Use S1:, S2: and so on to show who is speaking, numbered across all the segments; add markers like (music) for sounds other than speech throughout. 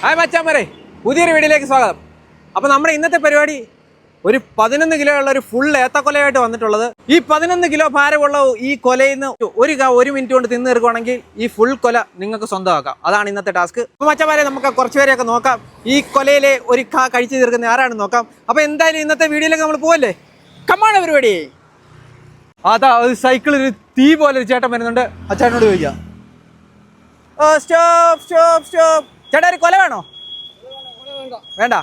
S1: Hi മച്ചാമരെ പുതിയൊരു വീഡിയോയിലേക്ക് സ്വാഗതം. അപ്പോൾ നമ്മുടെ ഇന്നത്തെ പരിപാടി ഒരു പതിനൊന്ന് കിലോ ഉള്ള ഒരു ഫുൾ ഏത്തക്കൊലയായിട്ട് വന്നിട്ടുള്ളത്. ഈ പതിനൊന്ന് കിലോ ഭാരമുള്ള ഈ കൊലയിൽ നിന്ന് ഒരു ഒരു മിനിറ്റ് കൊണ്ട് തിന്നു തീർക്കുവാണെങ്കിൽ ഈ ഫുൾ കൊല നിങ്ങൾക്ക് സ്വന്തമാക്കാം. അതാണ് ഇന്നത്തെ ടാസ്ക് അപ്പോൾ മച്ചമാരെ നമുക്ക് കുറച്ച് പേരെയൊക്കെ നോക്കാം. ഈ കൊലയിലെ ഒരു ക കഴിച്ചു തീർക്കുന്ന ആരാണെന്ന് നോക്കാം. അപ്പോൾ എന്തായാലും ഇന്നത്തെ വീഡിയോയിലേക്ക് നമ്മൾ പോവല്ലേ? കമ്മാണ് പരിപാടി അതാ ഒരു സൈക്കിളിൽ ഒരു തീ പോലെ ഒരു ചേട്ടൻ വരുന്നുണ്ട്. ആ ചേട്ടനോട് ചോദിക്കാം. സ്റ്റോപ്പ് സ്റ്റോപ്പ് സ്റ്റോപ്പ് ചേട്ടാ ഒരു കൊല വേണോ? വേണ്ട.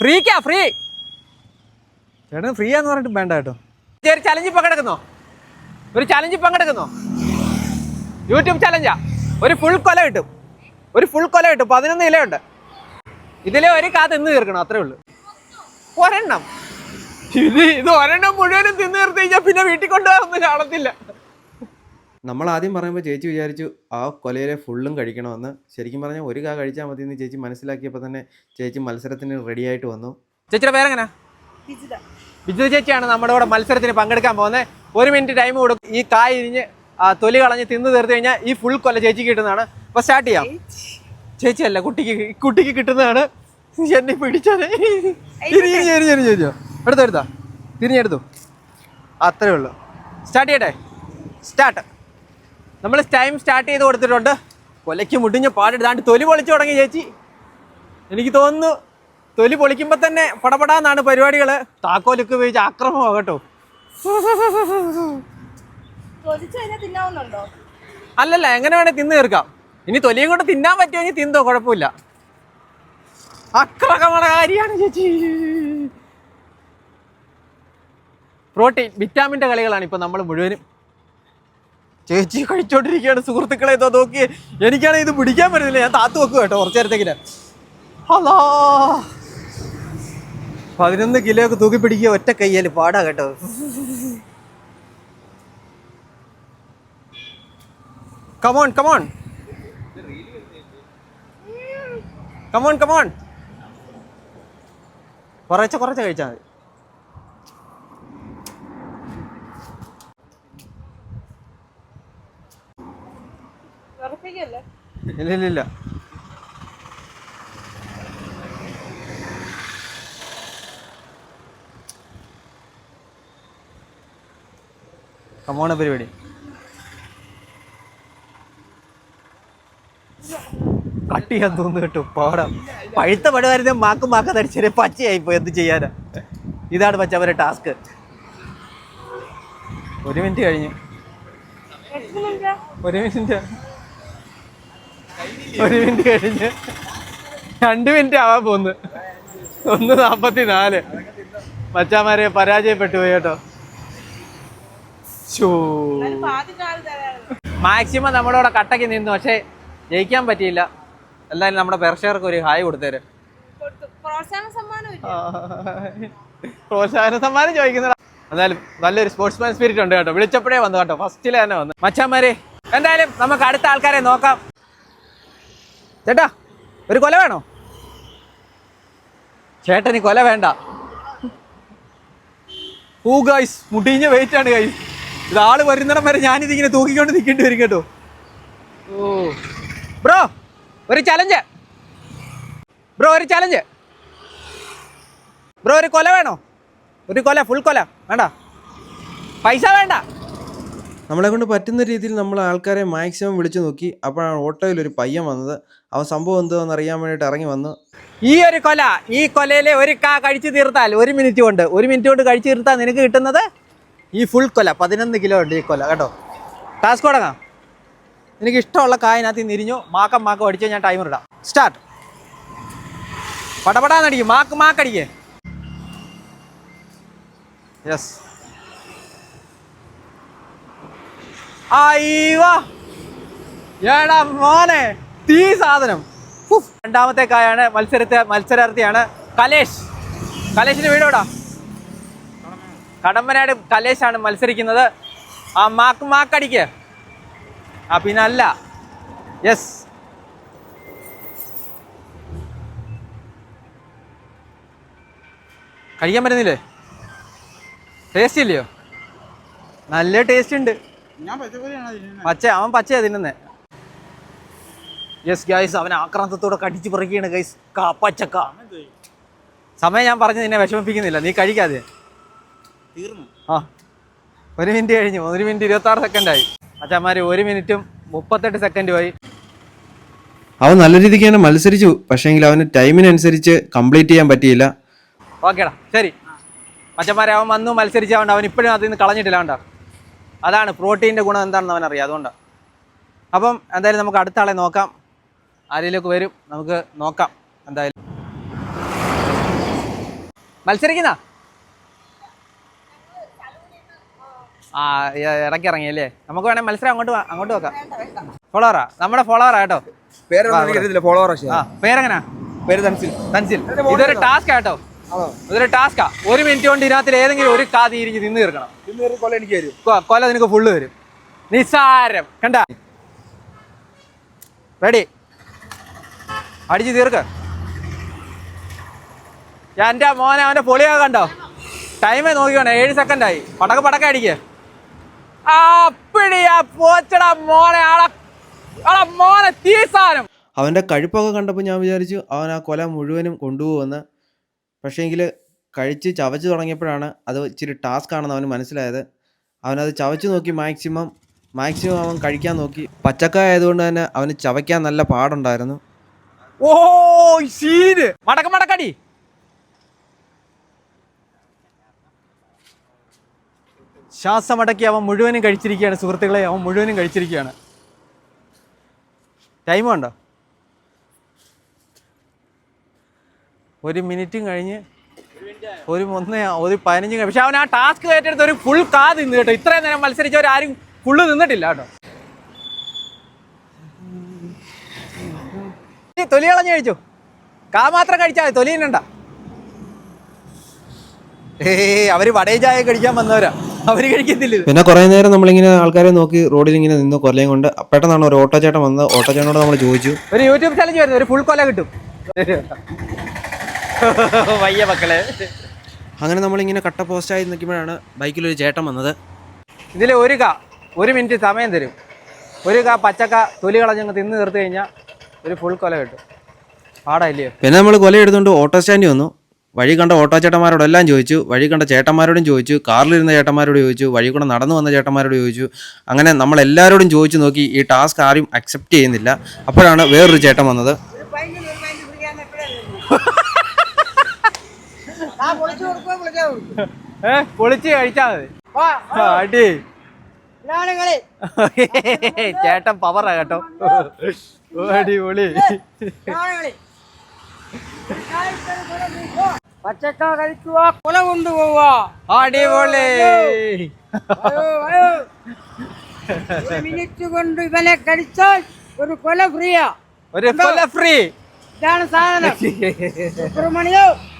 S1: ഫ്രീക്കാ ഫ്രീ ചേട്ടന് ഫ്രീ ആന്ന് പറഞ്ഞിട്ട് വേണ്ട കേട്ടോ. ഒരു ചലഞ്ചിൽ പങ്കെടുക്കുന്നോ ഒരു ചലഞ്ചിൽ പങ്കെടുക്കുന്നോ യൂട്യൂബ് ചലഞ്ചാ ഒരു ഫുൾ കൊല കിട്ടും. ഒരു ഫുൾ കൊല കിട്ടും. പതിനൊന്ന് ഇലയുണ്ട്. ഇതിലെ ഒരു കാ തിന്ന് തീർക്കണം അത്രേ ഉള്ളൂ. ഒരെണ്ണം. ഇത് ഇത് ഒരെണ്ണം മുഴുവനും തിന്ന് തീർത്ത് കഴിഞ്ഞാൽ പിന്നെ വീട്ടിൽ കൊണ്ടുപോകാൻ ഒന്നും കാണത്തില്ല.
S2: നമ്മൾ ആദ്യം പറയുമ്പോൾ ചേച്ചി വിചാരിച്ചു ആ കൊലയിലെ ഫുള്ളും കഴിക്കണമെന്ന്. ശരിക്കും പറഞ്ഞാൽ ഒരു കാ കഴിച്ചാൽ മതി എന്ന് ചേച്ചി മനസ്സിലാക്കിയപ്പോൾ തന്നെ ചേച്ചി മത്സരത്തിന് റെഡി ആയിട്ട് വന്നു.
S1: ചേച്ചിയുടെ പേരെങ്ങനെ? ബിജു ചേച്ചിയാണ് നമ്മുടെ കൂടെ മത്സരത്തിന് പങ്കെടുക്കാൻ പോകുന്നത്. ഒരു മിനിറ്റ് ടൈം കൊടുക്കും. ഈ കായ് ഇരിഞ്ഞ് ആ, തൊലി കളഞ്ഞ് തിന്ന് തീർത്ത് കഴിഞ്ഞാൽ ഈ ഫുൾ കൊല ചേച്ചിക്ക് കിട്ടുന്നതാണ്. അപ്പോൾ സ്റ്റാർട്ട് ചെയ്യാം. ചേച്ചിയല്ല കുട്ടിക്ക് ഈ കുട്ടിക്ക് കിട്ടുന്നതാണ്. എന്നെ പിടിച്ചത്. ചോദിച്ചോ എടുത്തോ എടുത്തോ. തിരിഞ്ഞെടുത്തു. അത്രേ ഉള്ളൂ. സ്റ്റാർട്ട് ചെയ്യട്ടെ? സ്റ്റാർട്ട് നമ്മൾ ടൈം സ്റ്റാർട്ട് ചെയ്ത് കൊടുത്തിട്ടുണ്ട്. കൊലയ്ക്ക് മുടിഞ്ഞ് പാടെടുത്താണ്ട് തൊലി പൊളിച്ചു തുടങ്ങി ചേച്ചി. എനിക്ക് തോന്നുന്നു തൊലി പൊളിക്കുമ്പോൾ തന്നെ പടപടാന്നാണ് പരിപാടികൾ താക്കോലൊക്കെ ഉപയോഗിച്ച് ആക്രമമാണ് കേട്ടോ അല്ലല്ല എങ്ങനെ വേണേൽ തിന്ന് തീർക്കാം. ഇനി തൊലിയും കൊണ്ട് തിന്നാൻ പറ്റുമെങ്കിൽ തിന്തോ കുഴപ്പമില്ല. അക്രമണകാരിയാണ് ചേച്ചി. പ്രോട്ടീൻ വിറ്റാമിന്റെ കളികളാണ് ഇപ്പം നമ്മൾ മുഴുവനും. ചേച്ചി കഴിച്ചോണ്ടിരിക്കുകയാണ്. സുഹൃത്തുക്കളെ ഇതോ നോക്കി എനിക്കാണെങ്കിൽ ഇത് പിടിക്കാൻ പറ്റുന്നില്ല. ഞാൻ താത്തു വെക്കും കേട്ടോ കുറച്ച് നേരത്തേക്കില്ല ഹലോ. പതിനൊന്ന് കിലോ ഒക്കെ തൂക്കി പിടിക്കുക ഒറ്റ കയ്യാൽ പാടാ കേട്ടോ. കമോൺ കമോൺ കമോൺ കമോൺ കുറച്ച് കുറച്ച് കഴിച്ചാൽ മതി. ഇല്ല ഇല്ല ഇല്ല കമോണ പരിപാടി. കട്ട് ചെയ്യാൻ തോന്നുന്നു കേട്ടോ പാടാം. പഴുത്ത പടുവാരുന്ന മാക്ക് മാക്ക തടിച്ചേ പച്ചയായി പോയി എന്ത് ചെയ്യാനാ? ഇതാണ് പച്ച അവരെ ടാസ്ക്. ഒരു മിനിറ്റ് കഴിഞ്ഞു. ഒരു മിനിറ്റ്. ഒരു മിനിറ്റ് കഴിഞ്ഞ്. രണ്ട് മിനിറ്റ് ആവാൻ പോന്ന്. ഒന്ന് നാപ്പത്തി നാല് മച്ചാമാരെ പരാജയപ്പെട്ടു പോയി കേട്ടോ. മാക്സിമം നമ്മുടെ കൂടെ കട്ടക്ക് നിന്നു. പക്ഷേ ജയിക്കാൻ പറ്റിയില്ല. എന്തായാലും നമ്മുടെ പ്രേക്ഷകർക്ക് ഒരു ഹായ് കൊടുത്തേര്.
S3: പ്രോത്സാഹന സമ്മാനം
S1: ചോദിക്കുന്ന എന്തായാലും നല്ലൊരു സ്പോർട്സ്മാൻ സ്പിരിറ്റ് ഉണ്ട് കേട്ടോ. വിളിച്ചപ്പോഴേ വന്നു കേട്ടോ. ഫസ്റ്റിലെ തന്നെ വന്നു. മച്ചാമാരെ എന്തായാലും നമുക്ക് അടുത്ത ആൾക്കാരെ നോക്കാം. ചേട്ടാ ഒരു കൊല വേണോ? ചേട്ടന് കൊല വേണ്ട. ഹൂ ഗൈസ് മുടിഞ്ഞ വെയിറ്റ് ആണ് ഗൈസ് ഇത് ആൾ വരുന്നിടം വരെ ഞാനിതിങ്ങനെ തൂക്കിക്കൊണ്ട് നിൽക്കേണ്ടി വരും കേട്ടോ. ഓ. ബ്രോ ഒരു ചലഞ്ച് ബ്രോ ഒരു ചലഞ്ച് ബ്രോ ഒരു കൊല വേണോ? ഒരു കൊല ഫുൾ കൊല. വേണ്ട. പൈസ വേണ്ട.
S2: നമ്മളെ കൊണ്ട് പറ്റുന്ന രീതിയിൽ നമ്മൾ ആൾക്കാരെ മാക്സിമം വിളിച്ചു നോക്കി. അപ്പോഴാണ് ഓട്ടോയിൽ ഒരു പയ്യൻ വന്നത്. അവൻ സംഭവം എന്തോന്ന് അറിയാൻ വേണ്ടിയിട്ട് ഇറങ്ങി വന്നു.
S1: ഈ ഒരു കൊല ഈ കൊലയിലെ ഒരു കാ കഴിച്ചു തീർത്താൽ ഒരു മിനിറ്റ് കൊണ്ട് ഒരു മിനിറ്റ് കൊണ്ട് കഴിച്ചു തീർത്താൽ നിനക്ക് കിട്ടുന്നത് ഈ ഫുൾ കൊല പതിനൊന്ന് കിലോ ഉണ്ട് ഈ കൊല കേട്ടോ? ടാസ്ക് തുടങ്ങാം. എനിക്ക് ഇഷ്ടമുള്ള കായനകത്ത് നിരിഞ്ഞു മാക്കം മാക്കം അടിച്ചോ ഞാൻ ടൈമർ ഇടാം. സ്റ്റാർട്ട് പടപടാന്നടിക്കും. മാക്ക് മാക്കടിക്കേ യെസ് അയ്യോ ഏടാ മോനെ തീ സാധനം. രണ്ടാമത്തെ കായാണ് മത്സരത്തെ മത്സരാർത്ഥിയാണ് കലേഷ്. കലേഷിന്റെ വീടോടാ കടമ്പനാട് കലേഷാണ് മത്സരിക്കുന്നത്. ആ മാക്ക് മാക്കടിക്ക് ആ പിന്നെ അല്ല. യെസ് കഴിക്കാൻ പറ്റുന്നില്ലേ? ടേസ്റ്റ് ഇല്ലയോ? നല്ല ടേസ്റ്റ് ഉണ്ട്. പച്ച അവൻ പച്ചയാ തിന്നുന്നേ. യെസ് ഗൈസ് അവൻ ആക്രാന്തത്തോടെ കടിച്ചു പറിക്കുകയാണ് ഗൈസ് കാപ്പച്ചക്ക സമയം ഞാൻ പറഞ്ഞു നിന്നെ വിഷമിപ്പിക്കുന്നില്ല. നീ കഴിക്കാതെ.
S4: തീർന്നു.
S1: ആ. ഒരു മിനിറ്റ് കഴിഞ്ഞു. ഒരു മിനിറ്റ് ഇരുപത്തി ആറ് സെക്കൻഡായി അച്ഛന്മാര് ഒരു മിനിറ്റും മുപ്പത്തെട്ട് സെക്കൻഡുമായി
S2: അവൻ നല്ല രീതിക്ക് തന്നെ മത്സരിച്ചു. പക്ഷേങ്കിൽ അവന് ടൈമിനനുസരിച്ച് കംപ്ലീറ്റ് ചെയ്യാൻ പറ്റിയില്ല.
S1: ഓക്കേടാ ശരി. അച്ഛന്മാരെ അവൻ വന്നു മത്സരിച്ചാണ്ട് അവൻ ഇപ്പോഴും അതിൽ നിന്ന് കളഞ്ഞിട്ടില്ല കണ്ടോ? അതാണ് പ്രോട്ടീന്റെ ഗുണം എന്താണെന്ന് അവൻ അറിയാം അതുകൊണ്ടാണ് അപ്പം എന്തായാലും നമുക്ക് അടുത്ത ആളെ നോക്കാം. ആരെയിലേക്ക് വരും. നമുക്ക് നോക്കാം എന്തായാലും. മത്സരിക്കുന്ന? ആ ഇറക്കി ഇറങ്ങി ഇറങ്ങിയല്ലേ നമുക്ക് വേണേൽ മത്സരം അങ്ങോട്ട് അങ്ങോട്ട് വെക്കാം ഫോളോവറാ നമ്മുടെ ഫോളോവറാ കേട്ടോ? പേരെങ്ങനെ?
S4: പേര് തൻസിൽ.
S1: തൻസിൽ. ഇതൊരു ടാസ്ക് കേട്ടോ. ഇതൊരു ടാസ്കാ ഒരു മിനിറ്റ് കൊണ്ട് ഇതിനകത്തിൽ ഏതെങ്കിലും ഒരു കാതി ഇരിക്കും നിന്ന് തീർക്കണം.
S4: കൊല ഒരു എനിക്ക്
S1: വരും കൊല നിനക്ക് ഫുള്ള് വരും നിസ്സാരം. കണ്ട? റെഡി അടിച്ച് തീർക്ക്. എന്റെ മോനെ അവന്റെ പൊളിയാ കണ്ടോ? ടൈമേ നോക്കിക്കോണേ. ഏഴ് സെക്കൻഡ് ആയി. പടക്ക പടക്ക അടിക്ക്. അവന്റെ അപ്പിടിയാ പോച്ചടാ മോനെ. ആളെ ആളെ മോനെ
S2: അവന്റെ കഴുപ്പൊക്കെ കണ്ടപ്പോൾ ഞാൻ വിചാരിച്ചു അവൻ ആ കൊല മുഴുവനും കൊണ്ടുപോകുമെന്ന്. പക്ഷേങ്കിൽ കഴിച്ച് ചവച്ച് തുടങ്ങിയപ്പോഴാണ് അത് ഇച്ചിരി ടാസ്ക് ആണെന്ന് അവന് മനസ്സിലായത്. അവനത് ചവച്ച് നോക്കി മാക്സിമം മാക്സിമം അവൻ കഴിക്കാൻ നോക്കി. പച്ചക്കായ ആയതുകൊണ്ട് തന്നെ അവന് ചവയ്ക്കാൻ നല്ല പാടുണ്ടായിരുന്നു.
S1: ഓ സീന് മടക്ക മടക്കടി. ശ്വാസമടക്കി അവൻ മുഴുവനും കഴിച്ചിരിക്കുകയാണ്. സുഹൃത്തുക്കളെ അവൻ മുഴുവനും കഴിച്ചിരിക്കുകയാണ്. ടൈം ഒരു മിനിറ്റും കഴിഞ്ഞ് ഒരു ഒന്ന് ഒരു പതിനഞ്ച് കഴിഞ്ഞ്. പക്ഷെ അവൻ ആ ടാസ്ക് ഏറ്റെടുത്ത് ഒരു ഫുൾ കാ നിന്ന് കേട്ടോ. ഇത്രയും നേരം മത്സരിച്ചവരാരും ഫുള്ള് നിന്നിട്ടില്ല കേട്ടോ. തൊലി കളഞ്ഞു കഴിച്ചു? കാ മാത്രം കഴിച്ചാൽ മതി തൊലി തിന്നണ്ട. ഏ അവർ വടയും ചായ കഴിക്കാൻ വന്നവരാ. അവർ കഴിക്കത്തില്ല
S2: പിന്നെ കുറെ നേരം നമ്മളിങ്ങനെ ആൾക്കാരെ നോക്കി റോഡിൽ ഇങ്ങനെ നിന്ന് കൊല്ലയും കൊണ്ട് പെട്ടെന്നാണ് ഒരു ഓട്ടോ ചേട്ടൻ വന്നത് ഓട്ടോ ചേട്ടനോട് നമ്മൾ ചോദിച്ചു.
S1: ഒരു യൂട്യൂബ് ചാലഞ്ച് വരുന്നത് ഒരു ഫുൾ കൊല കിട്ടും. (laughs) വയ്യ മക്കളെ.
S2: അങ്ങനെ നമ്മളിങ്ങനെ കട്ട പോസ്റ്റായി നിൽക്കുമ്പോഴാണ് ബൈക്കിൽ ഒരു ചേട്ടൻ വന്നത്.
S1: ഇതിൽ ഒരു കാ ഒരു മിനിറ്റ് സമയം തരും. ഒരു കാ പച്ചക്ക തൊലി കളഞ്ഞങ്ങ് തിന്ന് തീർത്ത് കഴിഞ്ഞാൽ ഒരു ഫുൾ കൊല കിട്ടും. പാടായില്ലയോ
S2: പിന്നെ നമ്മൾ കൊല എടുത്തുകൊണ്ട് ഓട്ടോ സ്റ്റാൻഡിൽ വന്നു. വഴി കണ്ട ഓട്ടോ ചേട്ടന്മാരോടെല്ലാം ചോദിച്ചു. വഴി കണ്ട ചേട്ടന്മാരോടും ചോദിച്ചു. കാറിലിരുന്ന ചേട്ടന്മാരോട് ചോദിച്ചു. വഴി കൂടെ നടന്നു വന്ന ചേട്ടന്മാരോട് ചോദിച്ചു. അങ്ങനെ നമ്മൾ എല്ലാവരോടും ചോദിച്ചു നോക്കി ഈ ടാസ്ക് ആരും അക്സെപ്റ്റ് ചെയ്യുന്നില്ല. അപ്പോഴാണ് വേറൊരു ചേട്ടൻ വന്നത്.
S1: ഏ പൊളിച്ച് കഴിച്ചാ മതി. അടി. ചേട്ടൻ പവറാ കേട്ടോ. അടിപൊളി
S5: പച്ചക്ക കഴിക്കുക കൊല കൊണ്ടുപോവുക.
S1: അടിപൊളി
S5: ഒരു മിനിറ്റ് കൊണ്ട് ഇവനെ കഴിച്ചാൽ ഒരു കൊല ഫ്രീയാ.
S1: ഒരു കൊല ഫ്രീ.
S5: ഇതാണ് സാധനം. സുബ്രഹ്മണ്യോ (laughs)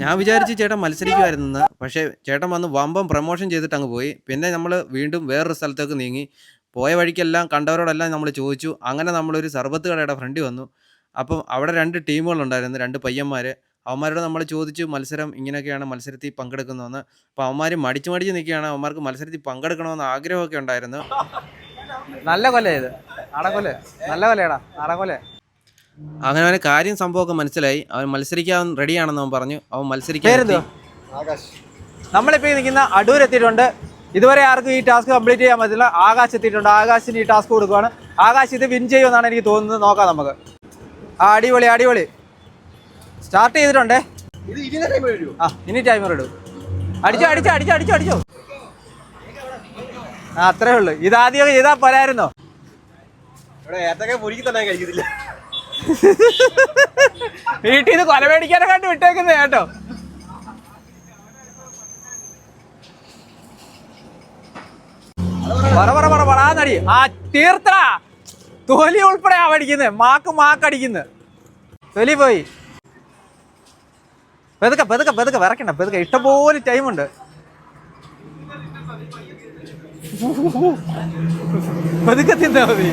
S2: ഞാൻ വിചാരിച്ച് ചേട്ടൻ മത്സരിക്കുമായിരുന്നെന്ന് പക്ഷേ ചേട്ടൻ വന്ന് വമ്പം പ്രൊമോഷൻ ചെയ്തിട്ട് അങ്ങ് പോയി. പിന്നെ നമ്മൾ വീണ്ടും വേറൊരു സ്ഥലത്തേക്ക് നീങ്ങി. പോയ വഴിക്കെല്ലാം കണ്ടവരോടെല്ലാം നമ്മൾ ചോദിച്ചു. അങ്ങനെ നമ്മളൊരു സർബത്ത് കടയുടെ ഫ്രണ്ട് വന്നു. അപ്പം അവിടെ രണ്ട് ടീമുകളുണ്ടായിരുന്നു രണ്ട് പയ്യന്മാർ അവന്മാരോട് നമ്മൾ ചോദിച്ചു മത്സരം ഇങ്ങനെയൊക്കെയാണ് മത്സരത്തിൽ പങ്കെടുക്കുന്നതെന്ന്. അപ്പോൾ അവന്മാർ മടിച്ച് മടിച്ച് നിൽക്കുകയാണ്. അവന്മാർക്ക് മത്സരത്തിൽ പങ്കെടുക്കണമെന്ന് ആഗ്രഹമൊക്കെ ഉണ്ടായിരുന്നു.
S1: നല്ല കൊല ഇത്. നാടകൊല നല്ല കൊലയാടാ. നാടകൊല
S2: അങ്ങനെ അവന് കാര്യം സംഭവമൊക്കെ മനസ്സിലായി. അവൻ മത്സരിക്കാൻ റെഡിയാണെന്ന് അവൻ പറഞ്ഞു. അവൻ മത്സരിക്കാൻ
S1: നമ്മളിപ്പോ
S2: എത്തി.
S1: നമ്മളിപ്പോൾ നിൽക്കുന്ന അടൂർ എത്തിയിട്ടുണ്ട്. ഇതുവരെ ആർക്കും ഈ ടാസ്ക് കംപ്ലീറ്റ് ചെയ്യാൻ പറ്റില്ല. ആകാശ് എത്തിയിട്ടുണ്ട്. ആകാശിന് ഈ ടാസ്ക് കൊടുക്കുകയാണ് ആകാശ് ഇത് വിൻ ചെയ്യുമെന്നാണ് എനിക്ക് തോന്നുന്നത്. നോക്കാം നമുക്ക്. ആ അടിപൊളി അടിപൊളി. സ്റ്റാർട്ട് ചെയ്തിട്ടുണ്ടേ? ആ ഇനി ടൈമർ ഇടും അടിച്ചോ അടിച്ചോ അടിച്ചോ അടിച്ചോ അടിച്ചോ. ആ അത്രേ ഉള്ളൂ. ഇതാദ്യം ചെയ്താൽ പോരായിരുന്നോ?
S4: ഇവിടെ ഏത്തൊക്കെ കഴിക്കത്തില്ല.
S1: വീട്ടിൽ നിന്ന് കൊല മേടിക്കാനെ കണ്ട് വിട്ടേക്കുന്നത് കേട്ടോ. പറ പറ ആ തീർത്തടാ തൊലി ഉൾപ്പെടെ ആ പഠിക്കുന്നത് മാക്ക് മാക്ക് അടിക്കുന്നത് തൊലി പോയി. പെതുക്കെ പെതുക്കെ പെതുക്കെ വിറക്കണ്ട പെതുക്കെ. ഇഷ്ടംപോലെ ടൈമുണ്ട് പെതുക്കെ തിന്നാ മതി.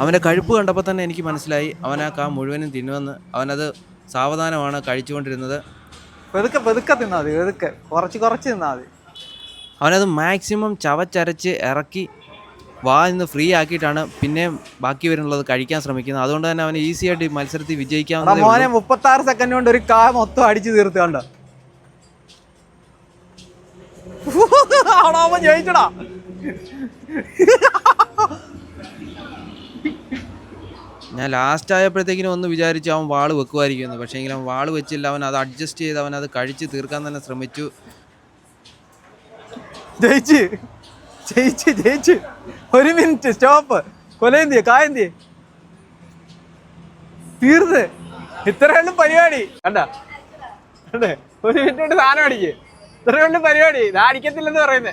S2: അവന്റെ കഴുപ്പ് കണ്ടപ്പോൾ തന്നെ എനിക്ക് മനസ്സിലായി അവൻ ആ കാ മുഴുവനും തിന്നുവെന്ന്. അവനത് സാവധാനമാണ് കഴിച്ചുകൊണ്ടിരുന്നത്.
S1: പെതുക്കെ പെതുക്കെ തിന്നാൽ മതി പെതുക്കെ കുറച്ച് കുറച്ച് തിന്നാൽ മതി.
S2: അവനത് മാക്സിമം ചവച്ചരച്ച് ഇറക്കി വാ നിന്ന് ഫ്രീ ആക്കിയിട്ടാണ് പിന്നെ ബാക്കി വരുന്നുള്ളത് കഴിക്കാൻ ശ്രമിക്കുന്നത്. അതുകൊണ്ട് തന്നെ അവന് ഈസി ആയിട്ട് മത്സരത്തിൽ വിജയിക്കാൻ
S1: മോനെ. മുപ്പത്തി ആറ് സെക്കൻഡ് കൊണ്ട് ഒരു കാ മൊത്തം അടിച്ചു തീർത്ത് കണ്ട? (laughs) അവൻ ജയിച്ചടാ.
S2: ഞാൻ ലാസ്റ്റ് ആയപ്പോഴത്തേക്കിനും ഒന്ന് വിചാരിച്ചു അവൻ വാൾ വെക്കുമായിരിക്കുമെന്ന്. പക്ഷേ എങ്കിലും വാൾ വെച്ചില്ല. അവൻ അത് അഡ്ജസ്റ്റ് ചെയ്ത് അവൻ അത് കഴിച്ച് തീർക്കാൻ തന്നെ ശ്രമിച്ചു.
S1: ജയിച്ച്. ജയിച്ച് ജയിച്ച്. ഒരു മിനിറ്റ് സ്റ്റോപ്പ് കൊലയന്തിയെ കായന്തിയെ. തീർന്ന്. ഇത്രയുള്ള പരിപാടി. കണ്ട? കണ്ടേ? ഒരു മിനിറ്റ് കൊണ്ട് സാധനം അടിക്ക്. ഇത്രയുള്ള പരിപാടി. ഇത് അടിക്കത്തില്ലെന്ന്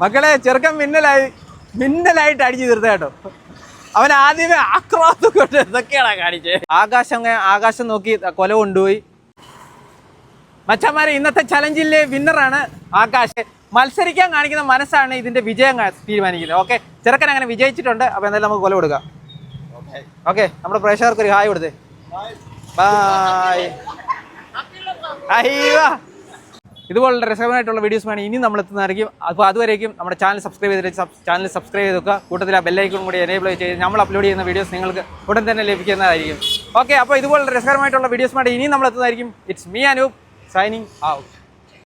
S1: മക്കളെ ചെറുക്കൻ മിന്നലായി മിന്നലായിട്ട് അടിച്ചു തീർത്ത കേട്ടോ. അവൻ ആദ്യമേ ആക്രാന്തം കൊണ്ട് എന്തൊക്കെയാണ് കാണിച്ചത് ആകാശം ആകാശം നോക്കി കൊല കൊണ്ടുപോയി. മച്ചന്മാരെ ഇന്നത്തെ ചലഞ്ചിലെ വിന്നറാണ് ആകാശ്. മത്സരിക്കാൻ കാണിക്കുന്ന മനസ്സാണ് ഇതിന്റെ വിജയം തീരുമാനിക്കുന്നത്. ഓക്കെ ചെറുക്കൻ അങ്ങനെ വിജയിച്ചിട്ടുണ്ട്. അപ്പൊ എന്തായാലും നമുക്ക് കൊല കൊടുക്കാം. ഓക്കെ നമ്മുടെ പ്രേക്ഷകർക്ക് ഒരു ഹായ് കൊടുത്തേ. ബായ് അയ്യോ. ഇതുപോലുള്ള രസകരമായിട്ടുള്ള വീഡിയോസ് വേണം ഇനി നമ്മൾ എത്തുന്നതായിരിക്കും. അപ്പോൾ അതുവരേക്കും നമ്മുടെ ചാനൽ സബ്സ്ക്രൈബ് ചെയ്തിട്ട് ചാനൽ സബ്സ്ക്രൈബ് ചെയ്ത് വെക്കുക. കൂട്ടത്തിൽ ആ ബെല്ലൈക്കൺ കൂടി എനേബിൾ ചെയ്ത് നമ്മൾ അപ്ലോഡ് ചെയ്യുന്ന വീഡിയോസ് നിങ്ങൾക്ക് ഉടൻ തന്നെ ലഭിക്കുന്നതായിരിക്കും. ഓക്കെ അപ്പോൾ ഇതുപോലുള്ള രസകരമായിട്ടുള്ള വീഡിയോസ് വേണം ഇനി നമ്മൾ എത്തുന്നതായിരിക്കും. It's me Anoop signing out